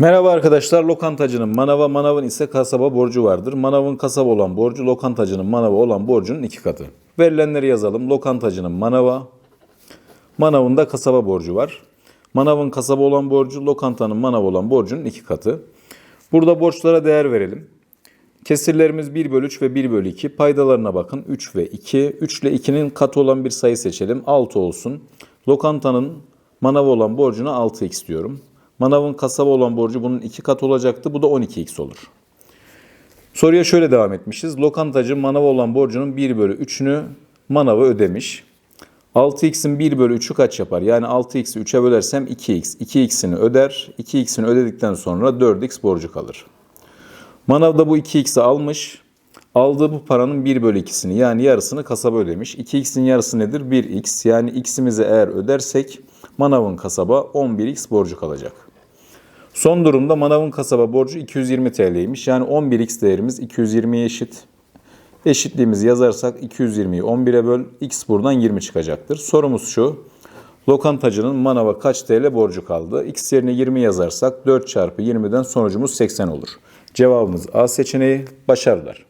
Merhaba arkadaşlar. Lokantacının manava, manavın ise kasaba borcu vardır. Manavın kasaba olan borcu, lokantacının manava olan borcunun iki katı. Verilenleri yazalım. Lokantacının manava, manavın da kasaba borcu var. Manavın kasaba olan borcu, lokantanın manav olan borcunun iki katı. Burada borçlara değer verelim. Kesirlerimiz 1 bölü 3 ve 1 bölü 2. Paydalarına bakın 3 ve 2. 3 ile 2'nin katı olan bir sayı seçelim. 6 olsun. Lokantanın manav olan borcuna 6x diyorum. Manavın kasaba olan borcu bunun 2 katı olacaktı. Bu da 12x olur. Soruya şöyle devam etmişiz. Lokantacı manav olan borcunun 1 bölü 3'ünü manava ödemiş. 6x'in 1 bölü 3'ü kaç yapar? Yani 6x'i 3'e bölersem 2x. 2x'ini öder. 2x'ini ödedikten sonra 4x borcu kalır. Manav da bu 2x'i almış. Aldığı bu paranın 1 bölü 2'sini yani yarısını kasaba ödemiş. 2x'in yarısı nedir? 1x. Yani x'imizi eğer ödersek manavın kasaba 11x borcu kalacak. Son durumda manavın kasaba borcu 220 TL'ymiş. Yani 11x değerimiz 220'ye eşit. Eşitliğimizi yazarsak 220'yi 11'e böl. X buradan 20 çıkacaktır. Sorumuz şu. Lokantacının manava kaç TL borcu kaldı? X yerine 20 yazarsak 4 çarpı 20'den sonucumuz 80 olur. Cevabımız A seçeneği. Başarılar.